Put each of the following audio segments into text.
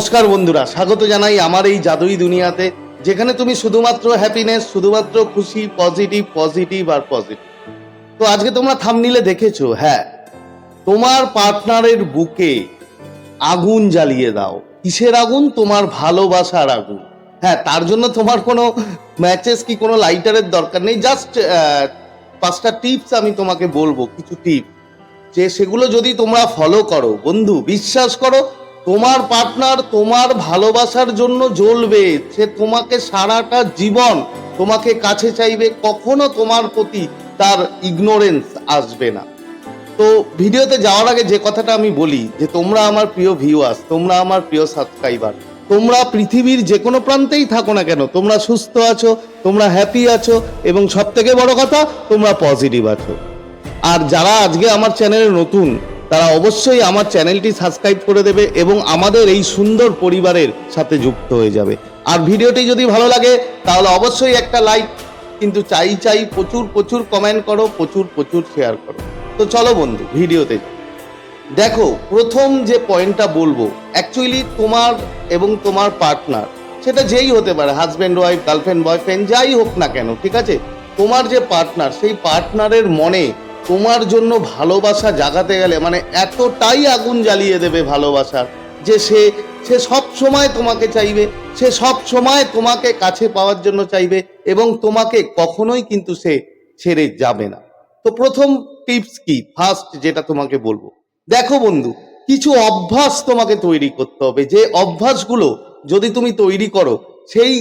নমস্কার বন্ধুরা, স্বাগত জানাই আমার এই জাদুই দুনিয়াতে, যেখানে তুমি শুধুমাত্র হ্যাপিনেস শুধুমাত্র খুশি পজিটিভ পজিটিভ আর পজিটিভ তো আজকে তোমরা থামনিলে দেখেছ হ্যাঁ তোমার পার্টনারের বুকে আগুন জ্বালিয়ে দাও। কিসের আগুন? তোমার ভালোবাসার আগুন। হ্যাঁ তার জন্য তোমার কোনো ম্যাচেস কি, কোনো লাইটারের দরকার নেই। জাস্ট পাঁচটা টিপস আমি তোমাকে বলব, কিছু টিপস যে সেগুলো যদি তোমরা ফলো করো, বন্ধু, বিশ্বাস করো তোমার পার্টনার তোমার ভালোবাসার জন্য জ্বলবে, সে তোমাকে সারাটা জীবন তোমাকে কাছে চাইবে, কখনো তোমার প্রতি তার ইগনোরেন্স আসবে না। তো ভিডিওতে যাওয়ার আগে যে কথাটা আমি বলি, যে তোমরা আমার প্রিয় ভিউয়ার্স তোমরা আমার প্রিয় সাবস্ক্রাইবার তোমরা পৃথিবীর যে কোনো প্রান্তেই থাকো না কেন, তোমরা সুস্থ আছো, তোমরা হ্যাপি আছো, এবং সব থেকে বড় কথা, তোমরা পজিটিভ আছো। আর যারা আজকে আমার চ্যানেলে নতুন তারা অবশ্যই আমার চ্যানেলটি সাবস্ক্রাইব করে দেবে এবং আমাদের এই সুন্দর পরিবারের সাথে যুক্ত হয়ে যাবে। আর ভিডিওটি যদি ভালো লাগে, তাহলে অবশ্যই একটা লাইক কিন্তু চাই চাই প্রচুর প্রচুর কমেন্ট করো, প্রচুর প্রচুর শেয়ার করো। তো চলো বন্ধু, ভিডিওতে দেখো, প্রথম যে পয়েন্টটা বলব অ্যাকচুয়ালি তোমার এবং তোমার পার্টনার সেটা যেই হতে পারে হাজব্যান্ড ওয়াইফ গার্লফ্রেন্ড বয়ফ্রেন্ড যাই হোক না কেন, ঠিক আছে? তোমার যে পার্টনার সেই পার্টনারের মনে তোমার জন্য ভালোবাসা জাগাতে গেলে মানে এতটাই আগুন জ্বালিয়ে দেবে ভালোবাসার যে সে সে সব সময় তোমাকে চাইবে, সে সব সময় তোমাকে কাছে পাওয়ার জন্য চাইবে এবং তোমাকে কখনোই কিন্তু সে ছেড়ে যাবে না। তো প্রথম টিপস কি? ফার্স্ট যেটা তোমাকে বলব। দেখো বন্ধু, কিছু অভ্যাস তোমাকে তৈরি করতে হবে। যে অভ্যাসগুলো যদি তুমি তৈরি করো, সেই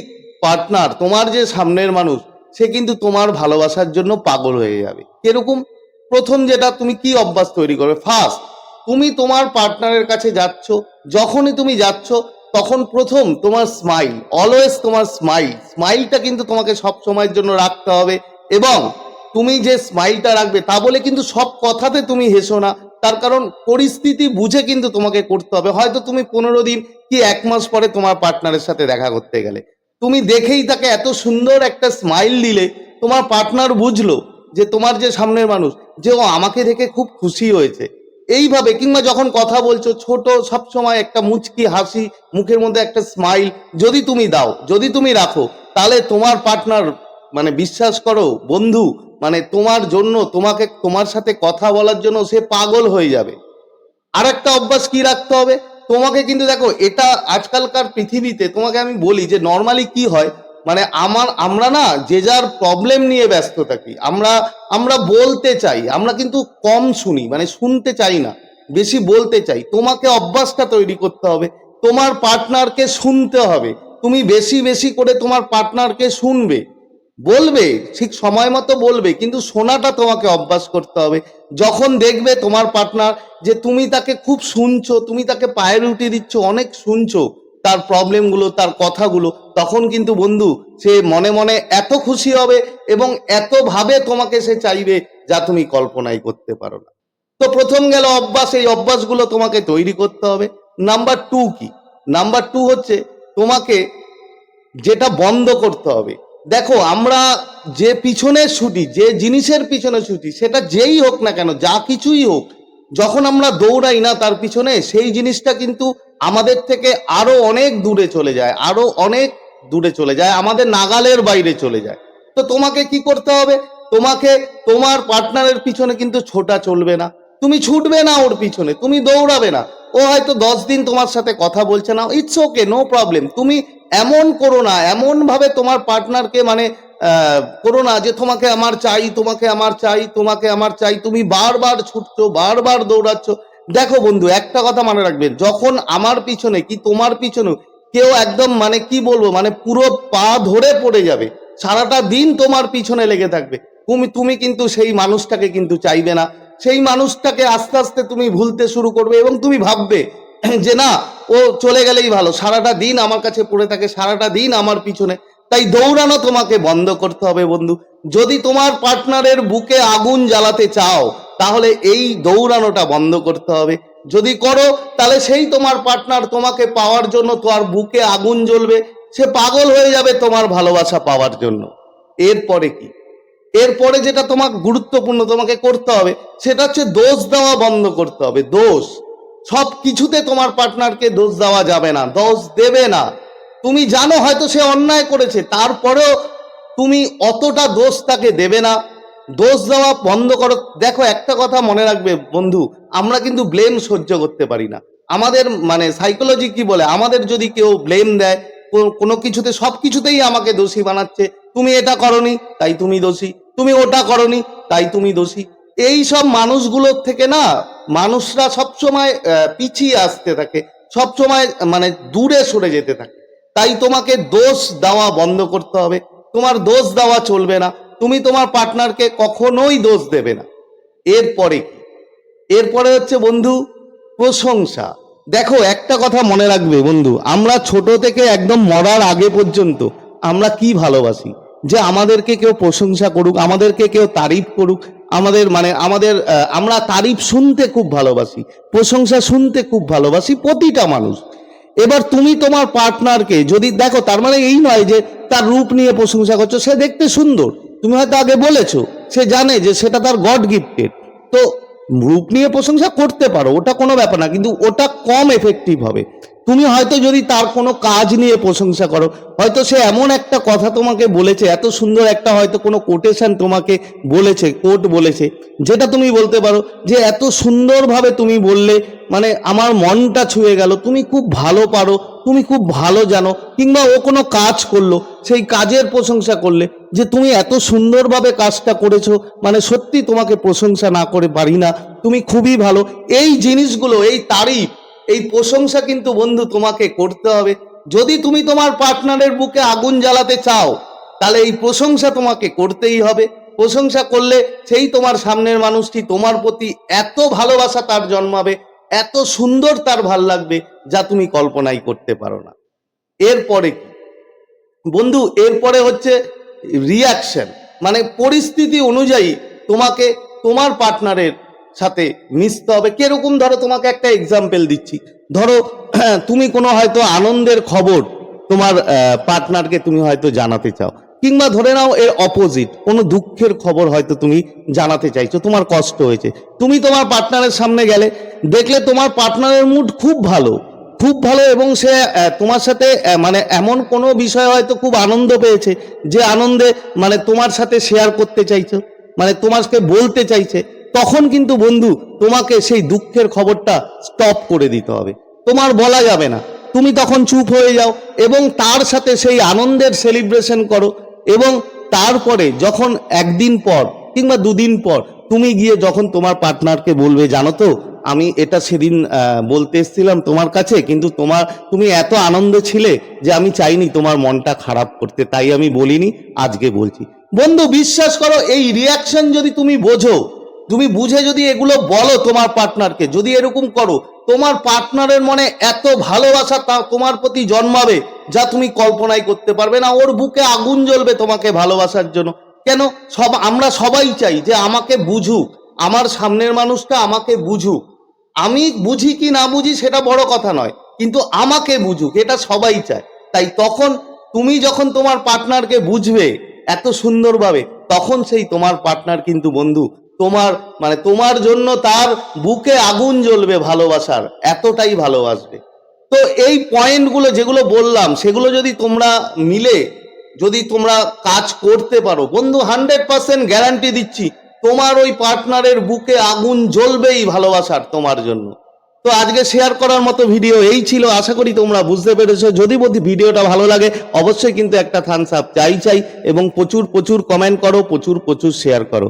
পার্টনার তোমার যে সামনের মানুষ, সে কিন্তু তোমার ভালোবাসার জন্য পাগল হয়ে যাবে। কীরকম? প্রথম যেটা তুমি কি অভ্যাস তৈরি করবে? ফার্স্ট তুমি তোমার পার্টনারের কাছে যাচ্ছ, যখনই তুমি যাচ্ছ, তখন প্রথম তোমার স্মাইল অলওয়েজ তোমার স্মাইল স্মাইলটা কিন্তু তোমাকে সব সময়ের জন্য রাখতে হবে এবং তুমি যে স্মাইলটা রাখবে তা বলে কিন্তু সব কথাতে তুমি হেসো না, তার কারণ পরিস্থিতি বুঝে কিন্তু তোমাকে করতে হবে। হয়তো তুমি পনেরো দিন কি এক মাস পরে তোমার পার্টনারের সাথে দেখা করতে গেলে। তুমি দেখেই তাকে এত সুন্দর একটা স্মাইল দিলে, তোমার পার্টনার বুঝলো যে তোমার যে সামনের মানুষ, যে ও আমাকে দেখে খুব খুশি হয়েছে। এইভাবে কিংবা যখন কথা বলছো, ছোট সব সময় একটা মুচকি হাসি, মুখের মধ্যে একটা স্মাইল যদি তুমি দাও, যদি তুমি রাখো, তাহলে তোমার পার্টনার মানে বিশ্বাস করো, বন্ধু মানে তোমার জন্য, তোমাকে, তোমার সাথে কথা বলার জন্য সে পাগল হয়ে যাবে। আর একটা অভ্যাস কি রাখতে হবে? তোমাকে কিন্তু দেখো, এটা আজকালকার পৃথিবীতে, তোমাকে আমি বলি যে নর্মালি কি হয় মানে আমার, আমরা না যে যার প্রবলেম নিয়ে ব্যস্ত থাকি। আমরা আমরা বলতে চাই, আমরা কিন্তু কম শুনি মানে শুনতে চাই না, বেশি বলতে চাই। তোমাকে অভ্যাসটা তৈরি করতে হবে, তোমার পার্টনারকে শুনতে হবে। তুমি বেশি বেশি করে তোমার পার্টনারকে শুনবে। বলবে, ঠিক সময় মতো বলবে, কিন্তু শোনাটা তোমাকে অভ্যাস করতে হবে। যখন দেখবে তোমার পার্টনার যে তুমি তাকে খুব শুনছো, তুমি তাকে পায়ের প্রায়োরিটি দিচ্ছ, অনেক শুনছো তার প্রবলেমগুলো তার কথাগুলো, তখন কিন্তু বন্ধু সে মনে মনে এত খুশি হবে এবং এত ভাবে তোমাকে সে চাইবে যা তুমি কল্পনাই করতে পারো না। তো প্রথম গেল অভ্যাস, এই অভ্যাসগুলো তোমাকে তৈরি করতে হবে। নাম্বার টু কি? নাম্বার টু হচ্ছে তোমাকে যেটা বন্ধ করতে হবে। দেখো, আমরা যে পিছনে ছুটি, যে জিনিসের পিছনে ছুটি, সেটা যেই হোক না কেন, যা কিছুই হোক, যখন আমরা দৌড়াই না তার পিছনে, সেই জিনিসটা কিন্তু আমাদের থেকে আরও অনেক দূরে চলে যায়, আরও অনেক দূরে চলে যায়, আমাদের নাগালের বাইরে চলে যায়। তো তোমাকে কি করতে হবে? তোমাকে, তোমার পার্টনারের পিছনে কিন্তু ছোটা চলবে না। তুমি ছুটবে না ওর পিছনে, তুমি দৌড়াবে না। ও হয়তো দশ দিন তোমার সাথে কথা বলছে না ইটস ওকে নো প্রবলেম তুমি এমন করো না এমন ভাবে তোমার পার্টনারকে মানে করো না যে তোমাকে আমার চাই, তোমাকে আমার চাই, তোমাকে আমার চাই। তুমি বারবার ছুটছো, বারবার দৌড়াচ্ছ দেখো বন্ধু, একটা কথা মনে রাখবেন যখন আমার পিছনে কি তোমার পিছনে কেউ একদম মানে কি বলব মানে পুরো পা ধরে পড়ে যাবে, সারাটা দিন তোমার পিছনে লেগে থাকবে। তুমি তুমি কিন্তু সেই মানুষটাকে কিন্তু চাইবে না, সেই মানুষটাকে আস্তে আস্তে তুমি ভুলতে শুরু করবে এবং তুমি ভাববে যে না, ও চলে গেলেই ভালো, সারাটা দিন আমার কাছে পড়ে থাকে, সারাটা দিন আমার পিছনে। তাই দৌড়ানো তোমাকে বন্ধ করতে হবে বন্ধু। যদি তোমার পার্টনারের বুকে আগুন জ্বালাতে চাও তাহলে এই দৌড়ানোটা বন্ধ করতে হবে। যদি করো, তাহলে সেই তোমার পার্টনার তোমাকে পাওয়ার জন্য তোমার বুকে আগুন জ্বলবে। সে পাগল হয়ে যাবে তোমার ভালোবাসা পাওয়ার জন্য। এরপরে কি? এরপরে যেটা তোমার গুরুত্বপূর্ণ তোমাকে করতে হবে, সেটা হচ্ছে দোষ দেওয়া বন্ধ করতে হবে। দোষ। সব কিছুতে তোমার পার্টনারকে দোষ দেওয়া যাবে না, দোষ দেবে না। তুমি জানো হয়তো সে অন্যায় করেছে, তারপরেও তুমি অতটা দোষ তাকে দেবে না। দোষ দেওয়া বন্ধ করো। দেখো, একটা কথা মনে রাখবে বন্ধু, আমরা কিন্তু ব্লেম সহ্য করতে পারি না। আমাদের মানে সাইকোলজি কি বলে? আমাদের যদি কেউ ব্লেম দেয় কোনো কিছুতে, সব কিছুতেই আমাকে দোষী বানাচ্ছে। তুমি এটা করনি, তাই তুমি দোষী। তুমি ওটা করনি, তাই তুমি দোষী। এই সব মানুষগুলোর থেকে না, মানুষরা সবসময় পিছিয়ে আসতে থাকে। সবসময় মানে দূরে সরে যেতে থাকে। তাই তোমাকে দোষ দেওয়া বন্ধ করতে হবে। তোমার দোষ দেওয়া চলবে না। তুমি তোমার পার্টনারকে কখনোই দোষ দেবে না। এরপরে কি? এরপরে হচ্ছে বন্ধু, প্রশংসা। দেখো, একটা কথা মনে রাখবে বন্ধু, আমরা ছোট থেকে একদম মরার আগে পর্যন্ত আমরা কি ভালোবাসি? যে আমাদেরকে কেউ প্রশংসা করুক, আমাদেরকে কেউ তারিফ করুক, আমাদের মানে আমাদের আমরা তারিফ শুনতে খুব ভালোবাসি, প্রশংসা শুনতে খুব ভালোবাসি প্রতিটা মানুষ। এবার তুমি তোমার পার্টনারকে যদি, দেখো, তার মানে এই নয় যে তার রূপ নিয়ে প্রশংসা করছ, সে দেখতে সুন্দর। তুমি হয়তো আগে বলেছ, সে জানে যে সেটা তার গড গিফটেড তো রূপ নিয়ে প্রশংসা করতে পারো, ওটা কোনো ব্যাপার না, কিন্তু ওটা কম এফেক্টিভ হবে। তুমি হয়তো যদি তার কোনো কাজ নিয়ে প্রশংসা করো, হয়তো সে এমন একটা কথা তোমাকে বলেছে, এত সুন্দর একটা হয়তো কোনো কোটেশন তোমাকে বলেছে কোট বলেছে, যেটা তুমি বলতে পারো যে এত সুন্দরভাবে তুমি বললে মানে আমার মনটা ছুঁয়ে গেল, তুমি খুব ভালো পারো তুমি খুব ভালো জানো, কিংবা ও কোনো কাজ করল, সেই কাজের প্রশংসা করলে যে তুমি এত সুন্দরভাবে কাজটা করেছ মানে সত্যি তোমাকে প্রশংসা না করে পারি না, তুমি খুবই ভালো। এই জিনিসগুলো, এই তারিফ, এই প্রশংসা কিন্তু বন্ধু তোমাকে করতে হবে। যদি তুমি তোমার পার্টনারের বুকে আগুন জ্বালাতে চাও, তাহলে এই প্রশংসা তোমাকে করতেই হবে। প্রশংসা করলে সেই তোমার সামনের মানুষটি তোমার প্রতি এত ভালোবাসা তার জন্মাবে এত সুন্দর তার ভালো লাগবে যা তুমি কল্পনাই করতে পারো না। এরপরে কি? বন্ধু, এরপরে হচ্ছে রিয়াকশন মানে পরিস্থিতি অনুযায়ী তোমাকে তোমার পার্টনারের সাথে মিশতে হবে। কীরকম? ধরো তোমাকে একটা এক্সাম্পল দিচ্ছি। ধরো, তুমি কোনো হয়তো আনন্দের খবর তোমার পার্টনারকে তুমি হয়তো জানাতে চাও। কিংবা ধরে নাও এর অপোজিট কোনো দুঃখের খবর হয়তো তুমি জানাতে চাইছো, তোমার কষ্ট হয়েছে। তুমি তোমার পার্টনারের সামনে গেলে, দেখলে তোমার পার্টনারের মুড খুব ভালো খুব ভালো এবং সে তোমার সাথে মানে এমন কোনো বিষয় হয়তো খুব আনন্দ পেয়েছে, যে আনন্দে মানে তোমার সাথে শেয়ার করতে চাইছো মানে তোমাকে বলতে চাইছে, তখন কিন্তু বন্ধু, তোমাকে সেই দুঃখের খবরটা স্টপ করে দিতে হবে। তোমার বলা যাবে না। তুমি তখন চুপ হয়ে যাও এবং তার সাথে সেই আনন্দের সেলিব্রেশন করো। এবং তারপরে যখন একদিন পর কিংবা দুদিন পর তুমি গিয়ে যখন তোমার পার্টনারকে বলবে, জানো তো, আমি এটা সেদিন বলতে এসেছিলাম তোমার কাছে, কিন্তু তোমার, তুমি এত আনন্দে ছিলে যে আমি চাইনি তোমার মনটা খারাপ করতে, তাই আমি বলিনি, আজকে বলছি। বন্ধু, বিশ্বাস করো, এই রিয়াকশন যদি তুমি বোঝো, তুমি বুঝে যদি এগুলো বলো তোমার পার্টনারকে, যদি এরকম করো তোমার পার্টনারের মনে এত ভালোবাসা তা তোমার প্রতি জন্মাবে যা তুমি কল্পনাই করতে পারবে না। ওর বুকে আগুন জ্বলবে তোমাকে ভালোবাসার জন্য। কেন? সব, আমরা সবাই চাই যে আমাকে বুঝুক। আমার সামনের মানুষটা আমাকে বুঝুক। আমি বুঝি কি না বুঝি সেটা বড় কথা নয়, কিন্তু আমাকে বুঝুক, এটা সবাই চায়। তাই তখন তুমি যখন তোমার পার্টনারকে বুঝবে এত সুন্দরভাবে, তখন সেই তোমার পার্টনার কিন্তু বন্ধু তোমার মানে তোমার জন্য তার বুকে আগুন জ্বলবে ভালোবাসার, এতটাই ভালোবাসবে। তো এই পয়েন্টগুলো যেগুলো বললাম, সেগুলো যদি তোমরা মিলে, যদি তোমরা কাজ করতে পারো, বন্ধু, হান্ড্রেড পার্সেন্ট গ্যারান্টি দিচ্ছি, তোমার ওই পার্টনারের বুকে আগুন জ্বলবেই ভালোবাসার তোমার জন্য। তো আজকে শেয়ার করার মতো ভিডিও এই ছিল, আশা করি তোমরা বুঝতে পেরেছ। যদি বলছি ভিডিওটা ভালো লাগে, অবশ্যই কিন্তু একটা থামস আপ চাই চাই, এবং প্রচুর প্রচুর কমেন্ট করো, প্রচুর প্রচুর শেয়ার করো।